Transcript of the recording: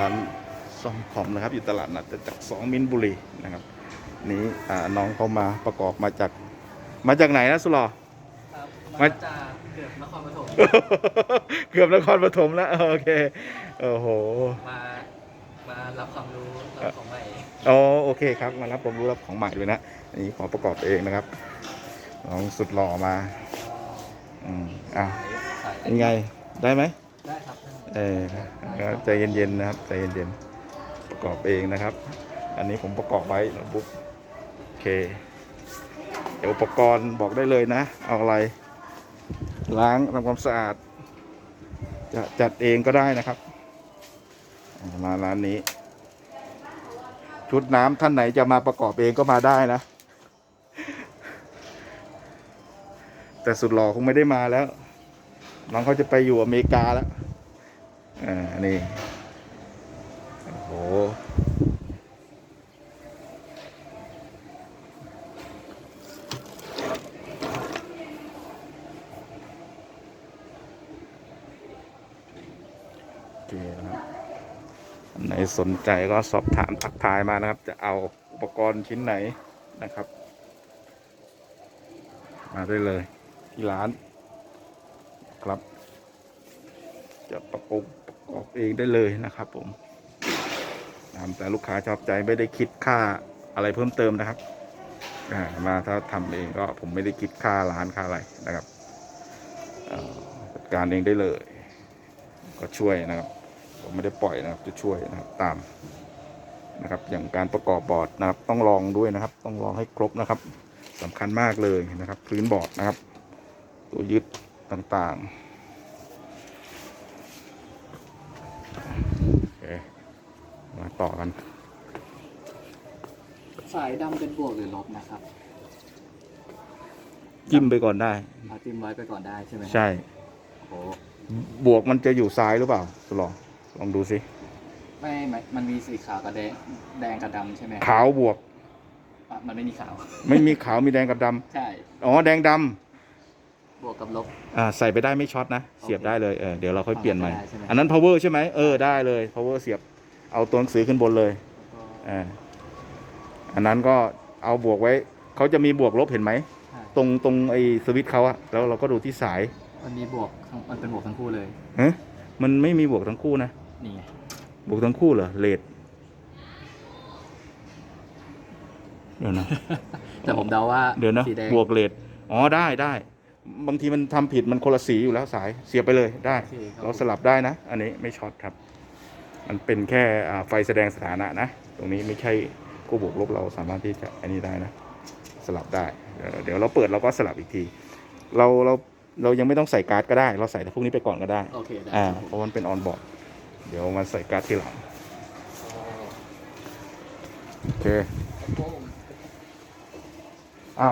ร้านซ่อมคอมนะครับ อยู่ตลาดนัดจากสองมินบุรีนะครับ นี้อ่าน้องเขามาประกอบมาจากมาจากไหนนะสุรอครับมามาจากเกือบนครปฐมเกือบนครปฐมแล้วโอเคโอ้โหมามารับความรู้รับของใหม่อ๋อโอเคครับมารับความรู้รับของใหม่ด้วยนะอันนี้ขอประกอบเองนะครับน้องสุดหล่อมาอืมอะสายยังไงได้ไหมได้ครับ เออใจเย็นๆนะครับใจเย็นๆประกอบเองนะครับ อันนี้ผมประกอบไว้โน้ตบุ๊กโอเคเดี๋ยวอุปกรณ์บอกได้เลยนะ เอาอะไร ล้างทำความสะอาด จะจัดเองก็ได้นะครับ มาร้านนี้ ชุดน้ำท่านไหนจะมาประกอบเองก็มาได้นะ แต่สุดหล่อคงไม่ได้มาแล้ว น้องเขาจะไปอยู่อเมริกาแล้ว อ่า นี่ โอ้โห โอเคนะครับอันไหนสนใจก็สอบถามทักทายมานะครับ จะเอาอุปกรณ์ชิ้นไหนนะครับ มาได้เลยที่ร้านครับ จะประกอบประกอบเองได้เลยนะครับ ผมตามแต่ลูกค้าชอบใจไม่ได้คิดค่าอะไรเพิ่มเติมนะครับมาถ้าทำเองก็ผมไม่ได้คิดค่าร้านค่าอะไรนะครับจัดการเองได้เลย ก็ช่วยนะครับ ผมไม่ได้ปล่อยนะครับจะช่วยนะครับตามนะครับ อย่างการประกอบบอร์ดนะครับ ต้องลองด้วยนะครับ ต้องลองให้ครบนะครับสำคัญมากเลยนะครับ พื้นบอร์ดนะครับ ตัวยึดต่างๆ ต่อกัน สายดำเป็นบวกหรือลบนะครับจิ้มไปก่อนได้ เอาจิ้มไว้ไปก่อนได้ใช่ไหมใช่ โอ้บวกมันจะอยู่ซ้ายหรือเปล่าลองลองดูสิไม่ไม่มันมีสีขาวกับแดงแดงกับดำใช่ไหมขาวบวก อะมันไม่มีขาว ไม่มีขาวมีแดงกับดำใช่ อ๋อแดงดำบวกกับลบ อ่าใส่ไปได้ไม่ช็อตนะ เสียบได้เลยเออเดี๋ยวเราค่อยเปลี่ยนใหม่ได้ใช่ไหม อันนั้น power ใช่ไหมเออได้เลย power เสียบ เอาตัวหนังสือขึ้นบนเลยแล้วก็อ่าอันนั้นก็เอาบวกไว้ เขาจะมีบวกลบเห็นไหม ใช่ตรงตรงไอ้สวิตช์เขาอะแล้วเราก็ดูที่สายมันมีบวกทั้งมันเป็นบวกทั้งคู่เลยเฮ้ยมันไม่มีบวกทั้งคู่นะ นี่ไงบวกทั้งคู่เหรอเลดเดี๋ยวนะ แต่ผมเดาว่าเดี๋ยวนะสีแดงบวกเลดอ๋อได้ได้บางทีมันทำผิดมันคนละสีอยู่แล้วสายเสียบไปเลยได้ โอเคครับเราสลับได้นะ อันนี้ไม่ช็อตครับ มันเป็นแค่อ่าไฟแสดงสถานะนะ ตรงนี้ไม่ใช่คู่บวกลบเราสามารถที่จะอันนี้ได้นะ สลับได้ เดี๋ยวเดี๋ยวเราเปิดเราก็สลับอีกที เราเราเรายังไม่ต้องใส่การ์ดก็ได้ เราใส่แต่พวกนี้ไปก่อนก็ได้โอเคได้อ่าครับเพราะมันเป็นออนบอร์ดเดี๋ยวมาใส่การ์ดทีหลังโอเคผม